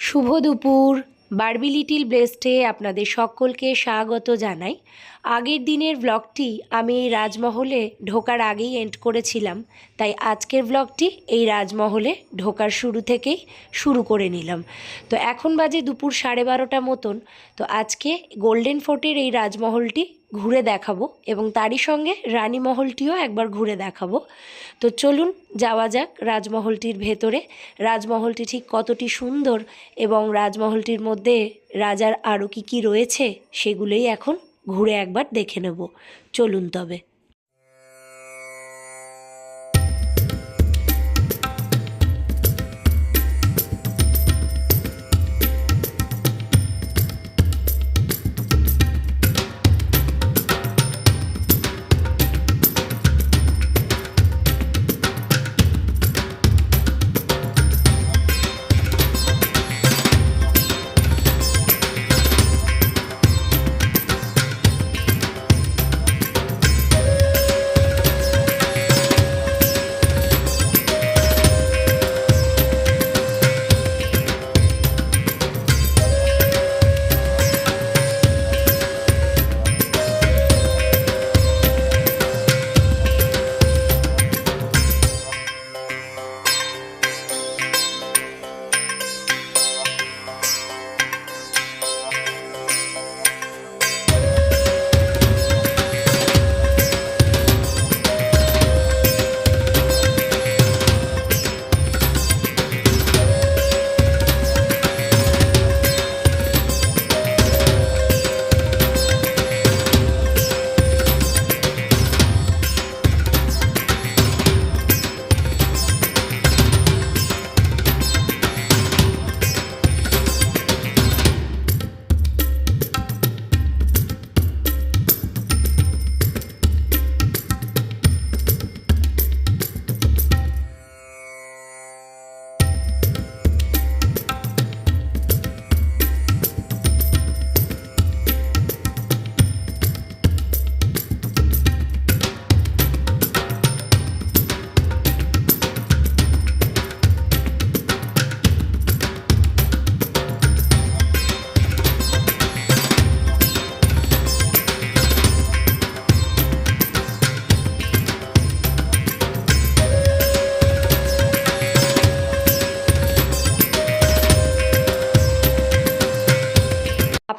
শুভ দুপুর। Barbie little ব্লেস্টে আপনাদের সকলকে স্বাগত জানাই। আগের দিনের ব্লগটি আমি এই রাজমহলে ঢোকার আগেই এন্ড করেছিলাম। তাই আজকের ব্লগটি এই রাজমহলে ঢোকার শুরু থেকেই শুরু করে নিলাম। তো এখন বাজে দুপুর সাড়ে বারোটা মতন। তো আজকে গোল্ডেন ফোর্টের এই রাজমহলটি ঘুরে দেখাবো এবং তারই সঙ্গে রানী মহলটিও একবার ঘুরে দেখাবো। তো চলুন যাওয়া যাক রাজমহলটির ভেতরে। রাজমহলটি ঠিক কতটি সুন্দর এবং রাজমহলটির মধ্যে রাজার আরও কী কী রয়েছে সেগুলোই এখন ঘুরে একবার দেখে নেব। চলুন তবে।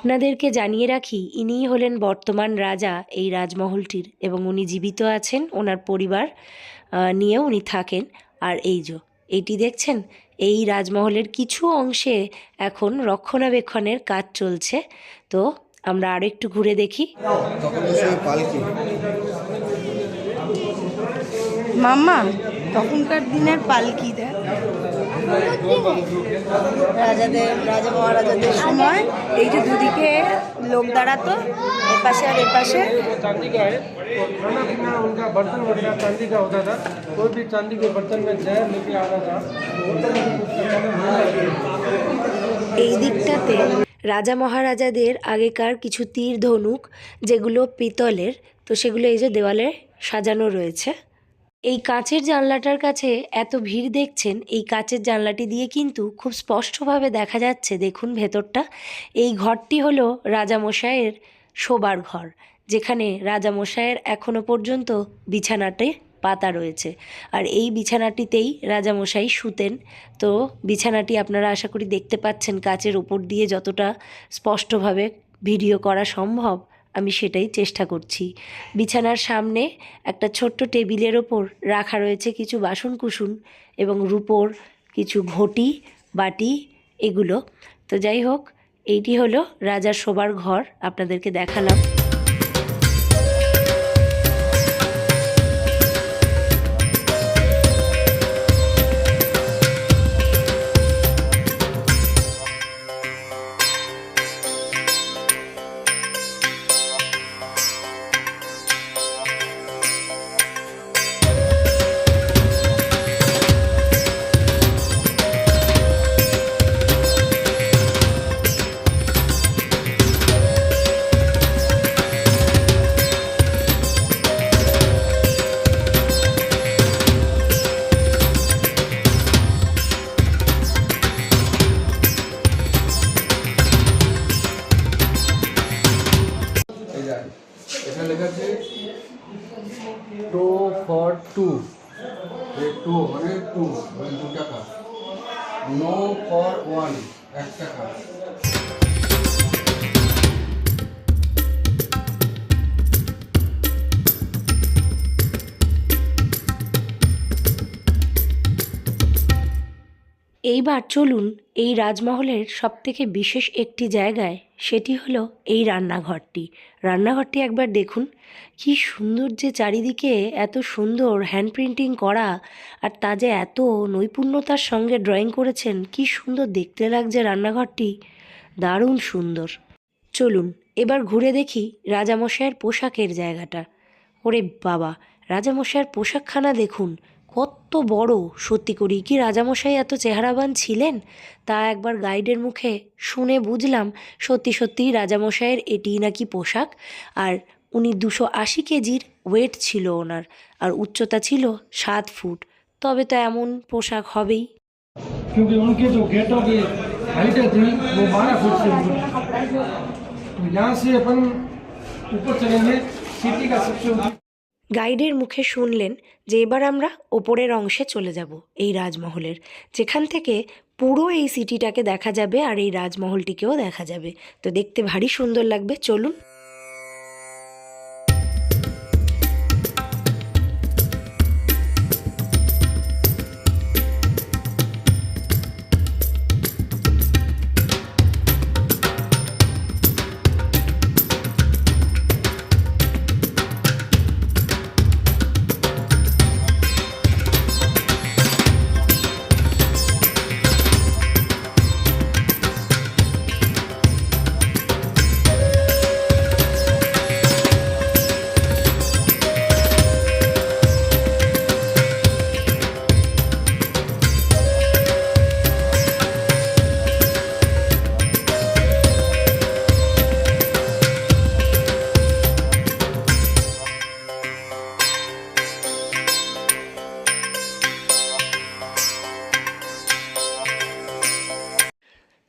আপনাদেরকে জানিয়ে রাখি, ইনিই হলেন বর্তমান রাজা এই রাজমহলটির এবং উনি জীবিত আছেন, ওনার পরিবার নিয়ে উনি থাকেন। আর এই যে এইটি দেখছেন? এই রাজমহলের কিছু অংশে এখন রক্ষণাবেক্ষণের কাজ চলছে। তো আমরা আরও একটু ঘুরে দেখি। মাম্মা, তখনকার দিনের পালকি দেখ। রাজাদের রাজা মহারাজাদের সময় এই যে দুদিকে লোক দাঁড়াতো এপাশে আর এপাশে चांदी का है और खाना पीना उनका बर्तन वगैरह चांदी का होता था कोई भी चांदी के बर्तन में जहर लेके आना था तो होटल में कुछ करने में नहीं लगेगा। এই দিকটাতে রাজা মহারাজাদের আগেকার কিছু তীর ধনুক যেগুলো পিতলের তো সেগুলো এই যে দেওয়ালে সাজানো রয়েছে এই কাঁচের জানলাটার কাছে এত ভিড় দেখছেন, এই কাঁচের জানলাটি দিয়ে কিন্তু খুব স্পষ্টভাবে দেখা যাচ্ছে। দেখুন ভেতরটা। এই ঘরটি হলো রাজামশাইয়ের শোবার ঘর, যেখানে রাজামশাইয়ের এখনও পর্যন্ত বিছানাতে পাতা রয়েছে। আর এই বিছানাটিতেই রাজামশাই শুতেন। তো বিছানাটি আপনারা আশা করি দেখতে পাচ্ছেন, কাচের ওপর দিয়ে যতটা স্পষ্টভাবে ভিডিও করা সম্ভব। আমি সেটাই চেষ্টা করছি। বিছানার সামনে একটা ছোট্ট টেবিলের ওপর রাখা রয়েছে কিছু বাসন কুসুন এবং রূপোর কিছু ঘটি, বাটি এগুলো। তো যাই হোক, এইটি হলো রাজার শোবার ঘর। আপনাদেরকে দেখালাম। এখানে লেখা আছে টো ফর টু টু মানে টু মানে দু টাকা। নো ফর ওয়ান এক টাকা। এইবার চলুন এই রাজমহলের সবথেকে বিশেষ একটি জায়গায়, সেটি হলো এই রান্নাঘরটি। রান্নাঘরটি একবার দেখুন, কি সুন্দর যে চারিদিকে এত সুন্দর হ্যান্ড প্রিন্টিং করা আর তা যে এত নৈপুণ্যতার সঙ্গে ড্রয়িং করেছেন, কি সুন্দর দেখতে লাগছে রান্নাঘরটি। দারুণ সুন্দর। চলুন, এবার ঘুরে দেখি রাজামশাইয়ের পোশাকের জায়গাটা। ওরে বাবা, রাজামশাইয়ের পোশাকখানা দেখুন কত বড় সত্যি করি কি রাজামশাই এত চেহারাবান ছিলেন তা একবার গাইডের মুখে শুনে বুঝলাম সত্যি সত্যিই রাজামশাইয়ের এটিই নাকি পোশাক আর উনি দুশো আশি কেজির ওয়েট ছিল ওনার আর উচ্চতা ছিল সাত ফুট তবে তো এমন পোশাক হবেই क्योंकि उनके जो गेटों की हाइटें थी वो बारह फुट से ऊपर थी। तो यहाँ से अपन ऊपर चलेंगे सिटी का सबसे ऊंची গাইডের মুখে শুনলেন যে এবার আমরা ওপরের অংশে চলে যাব এই রাজমহলের। যেখান থেকে পুরো এই সিটিটাকে দেখা যাবে আর এই রাজমহলটিকেও দেখা যাবে। তো দেখতে ভারী সুন্দর লাগবে, চলুন।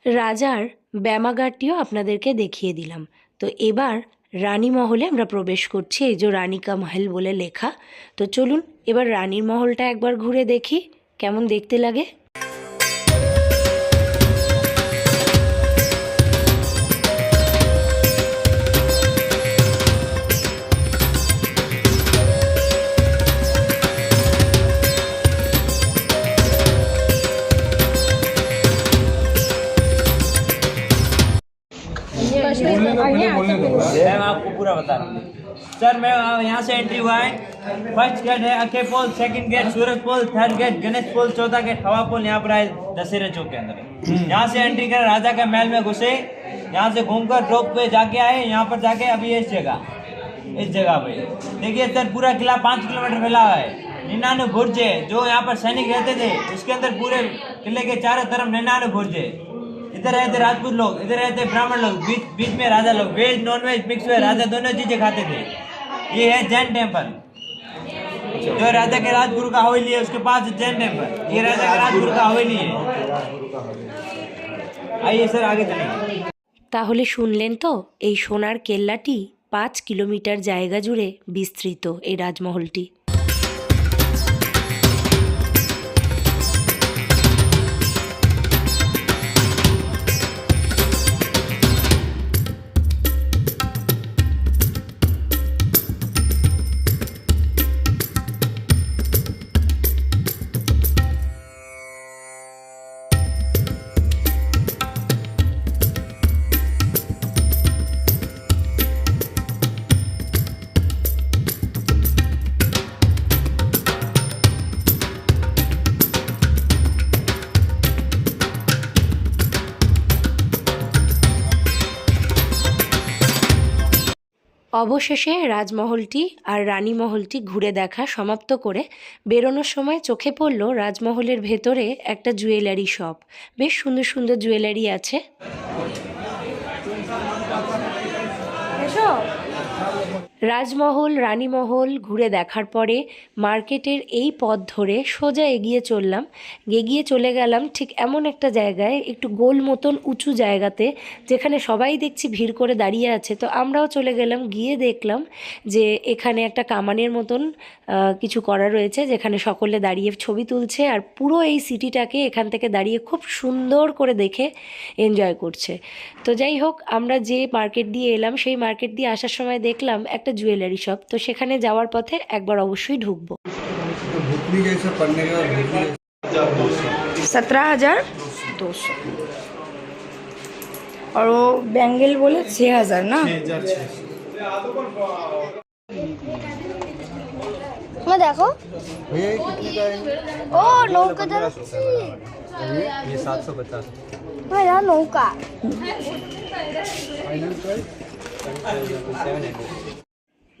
রাজার ব্যামাগারটিও আপনাদেরকে দেখিয়ে দিলাম। তো এবার রানী মহলে আমরা প্রবেশ করছি, এই যে রানিকা মহল বলে লেখা। তো চলুন, এবার রানীর মহলটা একবার ঘুরে দেখি, কেমন দেখতে লাগে? पूरा बता रहा हूँ। सर, मैं यहाँ से एंट्री हुआ है। फ़र्स्ट गेट है Akhe Pol second gate Suraj Pol third gate Ganesh Pol चौथा गेट हवा पोल यहाँ पर आए दशहरा चौक के अंदर। यहाँ से एंट्री कर, राजा के महल में घुसे। यहाँ से घूमकर ड्रॉप पे जाके आए, यहाँ पर जाके अभी इस जगह इस जगह पे। देखिए सर, पूरा किला पाँच किलोमीटर फैला हुआ है। निन्यानवे बुर्ज है जो यहाँ पर सैनिक रहते थे, उसके अंदर पूरे किले के चारों तरफ़ निन्यानवे बुर्ज है इधर रहते राजपूत लोग इधर रहते ब्राह्मण लोग बीच बीच में राजा लोग veg non veg mix veg राजा दोनों चीजें खाते थे ये है जैन टेम्पल जो राजा के राजगुरु का हवेली है उसके पास जैन टेम्पल ये राजा के राजगुरु का हवेली है आइए सर आगे चलेंगे তাহলে শুনলেন তো এই সোনার কেল্লাটি পাঁচ কিলোমিটার জায়গা জুড়ে বিস্তৃত এই রাজমহলটি অবশেষে রাজমহলটি আর রানী মহলটি ঘুরে দেখা সমাপ্ত করে বেরোনোর সময় চোখে পড়ল রাজমহলের ভেতরে একটা জুয়েলারি শপ। বেশ সুন্দর সুন্দর জুয়েলারি আছে। রাজমহল, রানীমহল ঘুরে দেখার পরে মার্কেটের এই পথ ধরে সোজা এগিয়ে চললাম। এগিয়ে চলে গেলাম ঠিক এমন একটা জায়গায়, একটু গোল মতন উঁচু জায়গাতে, যেখানে সবাই দেখছি ভিড় করে দাঁড়িয়ে আছে। তো আমরাও চলে গেলাম, গিয়ে দেখলাম যে এখানে একটা কামানের মতন কিছু করা রয়েছে, যেখানে সকলে দাঁড়িয়ে ছবি তুলছে আর পুরো এই সিটিটাকে এখান থেকে দাঁড়িয়ে খুব সুন্দর করে দেখে এনজয় করছে। তো যাই হোক, আমরা যে মার্কেট দিয়ে এলাম, সেই মার্কেট দিয়ে আসার সময় দেখলাম একটা জুয়েলারি শপ তো সেখানে যাওয়ার পথে একবার অবশ্যই ঢুকবো तो भुतनी जैसे पढ़ने के बाद भुतनी सत्रह हजार दो सौ और वो बैंगल बोले छः हजार ना মা দেখো भैया ये कितने का है ও নৌকা যাচ্ছি ये सात सौ पचास মা এটা নৌকা फाइनल प्राइस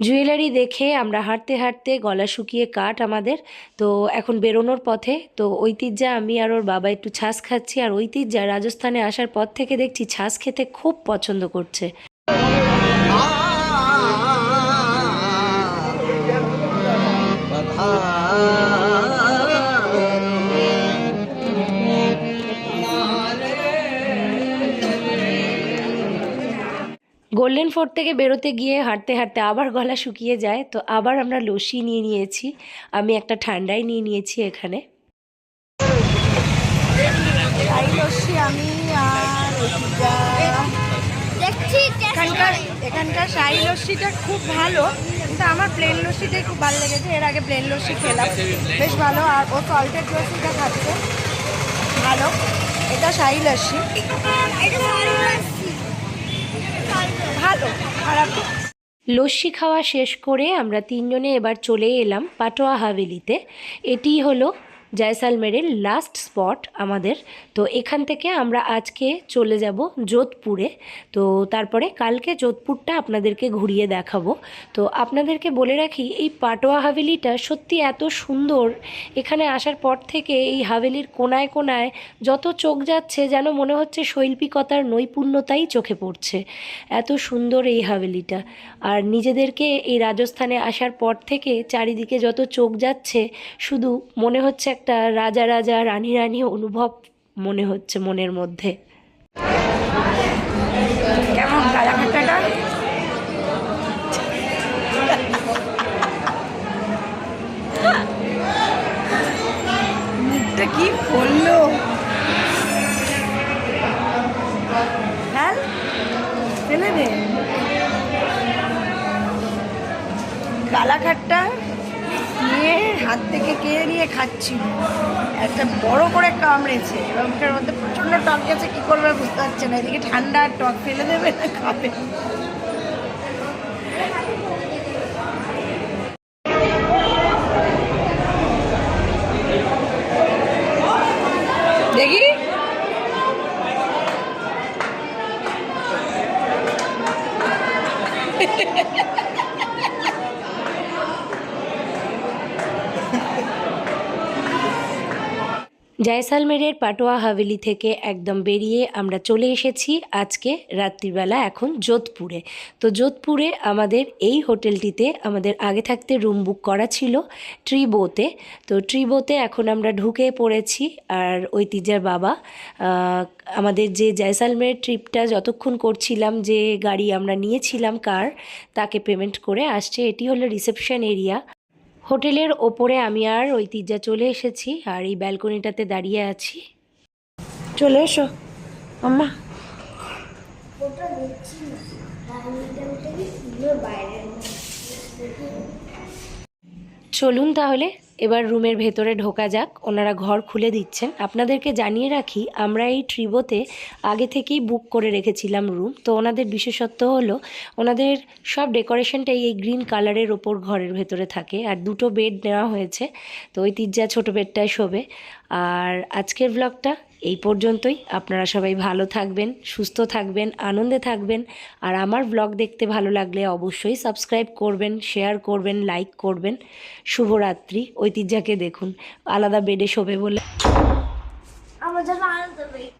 জুয়েলারি দেখে আমরা হাঁটতে হাঁটতে গলা শুকিয়ে কাট আমাদের, তো এখন বেরোনোর পথে, তো ঐতিহ্যা আমি আর ওর বাবা একটু ছাস খাচ্ছি, আর ঐতিহ্যা রাজস্থানে আসার পর থেকে দেখছি ছাঁচ খেতে খুব পছন্দ করছে। গোল্ডেন ফোর্ট থেকে বেরোতে গিয়ে হাঁটতে হাঁটতে আবার গলা শুকিয়ে যায় তো আবার আমরা লস্যি নিয়ে নিয়েছি। আমি একটা ঠান্ডাই নিয়ে নিয়েছি এখানে। শাহী লস্যি আমি আর এখানকার এখানকার শাহী লস্যিটা খুব ভালো কিন্তু আমার প্লেন লস্যিটাই খুব ভালো লেগেছে। এর আগে প্লেন লস্যি খেলাম বেশ ভালো। আর ও সল্টেড লস্যিটা খাচ্ছে ভালো। এটা শাহী লস্যি। ভালো, খারাপ লস্যি খাওয়া শেষ করে আমরা তিনজনে এবার চলে এলাম পাটোয়া হাভেলিতে। এটি হলো জয়সালমেরের লাস্ট স্পট আমাদের। তো এখান থেকে আমরা আজকে চলে যাব যোধপুরে। তো তারপরে কালকে যোধপুরটা আপনাদেরকে ঘুরিয়ে দেখাবো। তো আপনাদেরকে বলে রাখি, এই পাটোয়া হাভেলিটা সত্যি এত সুন্দর। এখানে আসার পর থেকে এই হাভেলির কোনায় কোনায় যত চোখ যাচ্ছে যেন মনে হচ্ছে শৈল্পিকতার নৈপুণ্যতাই চোখে পড়ছে। এত সুন্দর এই হাভেলিটা। আর নিজেদেরকে এই রাজস্থানে আসার পর থেকে চারিদিকে যত চোখ যাচ্ছে, শুধু মনে হচ্ছে একটা রাজা রাজা, রানী রানী অনুভব মনে হচ্ছে মনের মধ্যে। কেমন কি বলল? হ্যাঁ? নিয়ে হাত থেকে কেড়ে নিয়ে খাচ্ছি একটা বড় করে কামড়েছে এবং মধ্যে প্রচণ্ড টক গেছে, কী করবে বুঝতে পারছে না। এদিকে ঠান্ডা টক ফেলে দেবে না খাবে। জয়সালমেরের পাটোয়া হাভেলি থেকে একদম বেরিয়ে আমরা চলে এসেছি আজকে রাত্রিবেলা এখন যোধপুরে। তো যোধপুরে আমাদের এই হোটেলটিতে আমাদের আগে থাকতে রুম বুক করা ছিল ট্রিবোতে তো ট্রিবোতে এখন আমরা ঢুকে পড়েছি আর ঐতিহ্যের বাবা আমাদের যে জয়সালমের ট্রিপটা যতক্ষণ করছিলাম যে গাড়ি আমরা নিয়েছিলাম কার, তাকে পেমেন্ট করে আসছে। এটি হলো রিসেপশন এরিয়া হোটেলের ওপরে আমি আর ঐতিহ্যা চলে এসেছি আর এই ব্যালকনিটাতে দাঁড়িয়ে আছি। চলে এসো। আম্মা। চলুন তাহলে। এবার রুমের ভেতরে ঢোকা যাক, ওনারা ঘর খুলে দিচ্ছেন। আপনাদেরকে জানিয়ে রাখি, আমরা এই ট্রিবোতে আগে থেকেই বুক করে রেখেছিলাম রুম। তো ওনাদের বিশেষত্ব হলো, ওনাদের সব ডেকোরেশনটাই এই গ্রিন কালারের ওপর ঘরের ভেতরে থাকে। আর দুটো বেড নেওয়া হয়েছে, তো ঐতিহ্যা ছোটো বেডটায় শোবে। আর আজকের ব্লগটা এই পর্যন্তই। আপনারা সবাই ভালো থাকবেন, সুস্থ থাকবেন, আনন্দে থাকবেন। আর আমার ব্লগ দেখতে ভালো লাগলে অবশ্যই সাবস্ক্রাইব করবেন শেয়ার করবেন লাইক করবেন। শুভরাত্রি। ঐতিহ্যকে দেখুন। আলাদা বেডে শোবে বলে আনন্দ